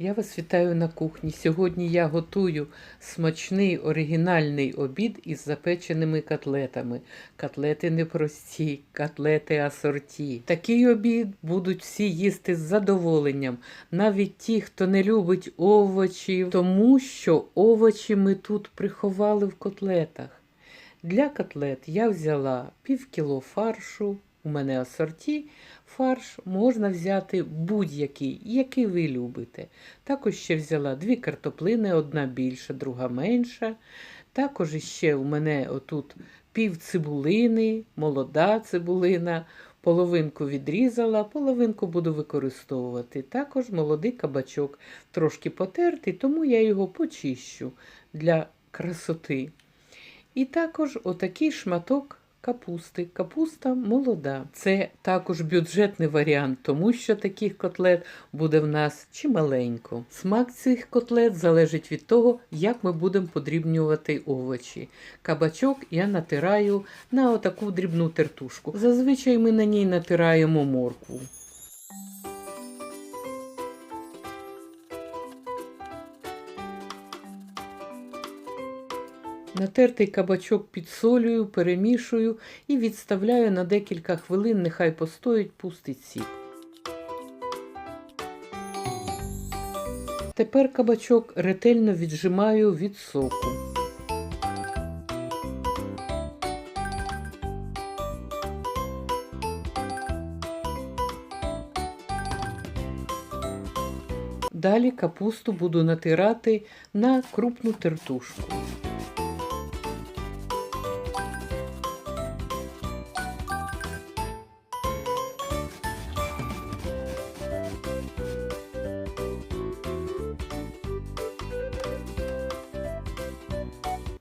Я вас вітаю на кухні. Сьогодні я готую смачний оригінальний обід із запеченими котлетами. Котлети не прості, котлети асорті. Такий обід будуть всі їсти з задоволенням, навіть ті, хто не любить овочі, тому що овочі ми тут приховали в котлетах. Для котлет я взяла пів кіло фаршу. У мене асорті фарш можна взяти будь-який, який ви любите. Також ще взяла дві картоплини, одна більша, друга менша. Також ще у мене отут пів цибулини, молода цибулина, половинку відрізала, половинку буду використовувати. Також молодий кабачок, трошки потертий, тому я його почищу для красоти. І також отакий шматок капусти. Капуста молода. Це також бюджетний варіант, тому що таких котлет буде в нас чималенько. Смак цих котлет залежить від того, як ми будемо подрібнювати овочі. Кабачок я натираю на отаку дрібну тертушку. Зазвичай ми на ній натираємо моркву. Натертий кабачок підсолюю, перемішую і відставляю на декілька хвилин, нехай постоїть, пустить сік. Тепер кабачок ретельно віджимаю від соку. Далі капусту буду натирати на крупну тертушку.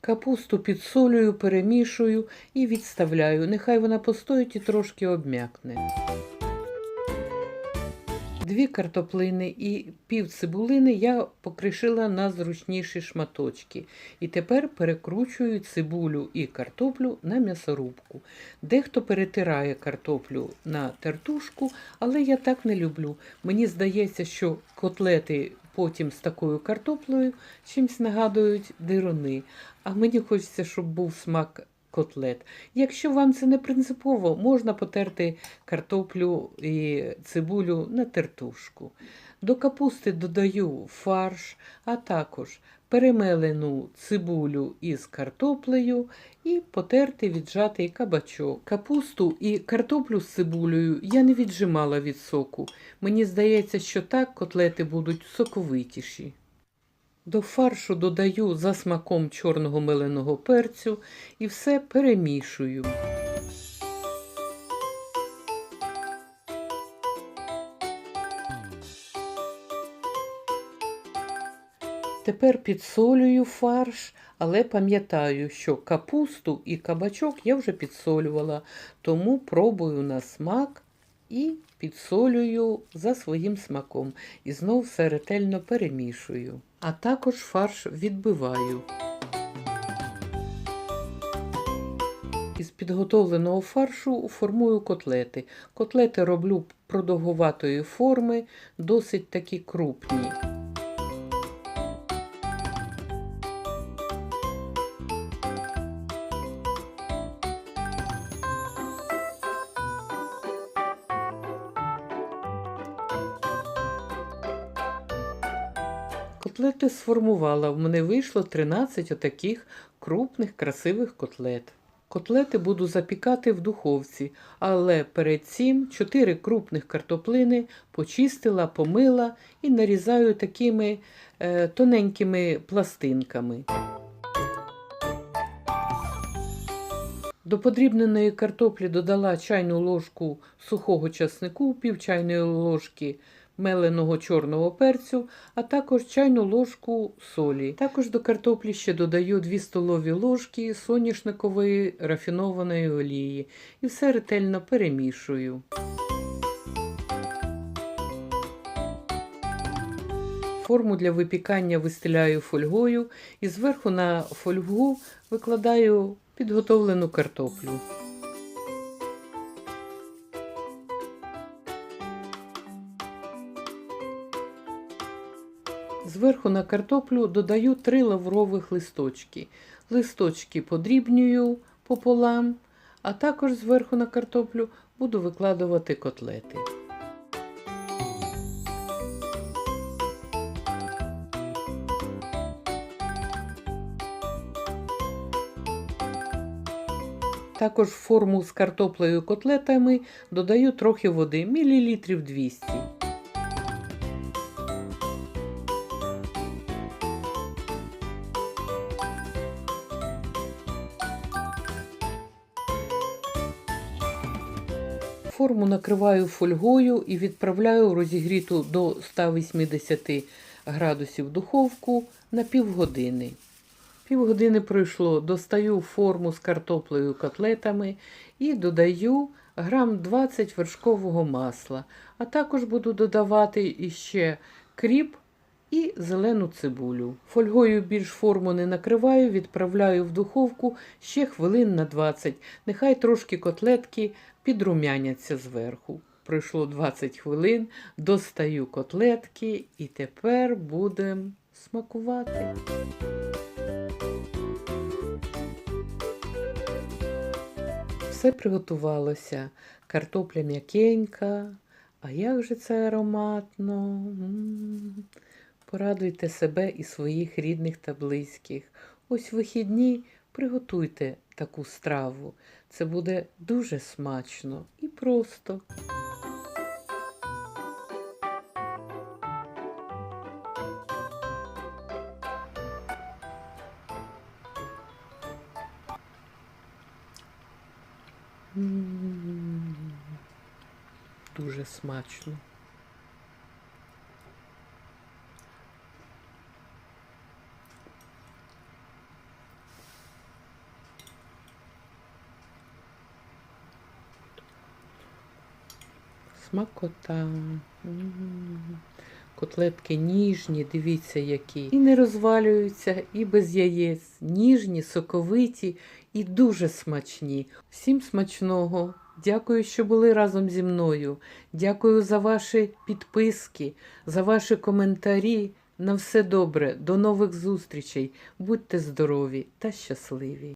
Капусту підсолюю, перемішую і відставляю. Нехай вона постоїть і трошки обм'якне. Дві картоплини і пів цибулини я покришила на зручніші шматочки. І тепер перекручую цибулю і картоплю на м'ясорубку. Дехто перетирає картоплю на тертушку, але я так не люблю. Мені здається, що котлети потім з такою картоплею чимось нагадують дирони. А мені хочеться, щоб був смак котлет. Якщо вам це не принципово, можна потерти картоплю і цибулю на тертушку. До капусти додаю фарш, а також перемелену цибулю із картоплею і потертий віджатий кабачок. Капусту і картоплю з цибулею я не віджимала від соку. Мені здається, що так котлети будуть соковитіші. До фаршу додаю за смаком чорного меленого перцю і все перемішую. Тепер підсолюю фарш, але пам'ятаю, що капусту і кабачок я вже підсолювала, тому пробую на смак і підсолюю за своїм смаком. І знов все ретельно перемішую. А також фарш відбиваю. Із підготовленого фаршу формую котлети. Котлети роблю продовгуватої форми, досить такі крупні. Котлети сформувала. В мене вийшло 13 отаких крупних красивих котлет. Котлети буду запікати в духовці, але перед цим 4 крупних картоплини почистила, помила і нарізаю такими е, тоненькими пластинками. До подрібненої картоплі додала чайну ложку сухого часнику, пів чайної ложки меленого чорного перцю, а також чайну ложку солі. Також до картоплі ще додаю 2 столові ложки соняшникової рафінованої олії і все ретельно перемішую. Форму для випікання вистеляю фольгою і зверху на фольгу викладаю підготовлену картоплю. Зверху на картоплю додаю три лаврових листочки. Листочки подрібнюю пополам, а також зверху на картоплю буду викладувати котлети. Також в форму з картоплею котлетами додаю трохи води, мілілітрів 200. Форму накриваю фольгою і відправляю розігріту до 180 градусів духовку на півгодини. Півгодини пройшло, достаю форму з картоплею котлетами і додаю грам 20 вершкового масла. А також буду додавати іще кріп і зелену цибулю. Фольгою більш форму не накриваю, відправляю в духовку ще хвилин на 20. Нехай трошки котлетки підрумяняться зверху. Пройшло 20 хвилин, достаю котлетки і тепер будемо смакувати. Все приготувалося. Картопля м'якенька. А як же це ароматно. Порадуйте себе і своїх рідних та близьких. Ось вихідні приготуйте таку страву. Це буде дуже смачно і просто. Дуже смачно. Смакота. Котлетки ніжні, дивіться які. І не розвалюються, і без яєць. Ніжні, соковиті і дуже смачні. Всім смачного! Дякую, що були разом зі мною. Дякую за ваші підписки, за ваші коментарі. На все добре, до нових зустрічей. Будьте здорові та щасливі!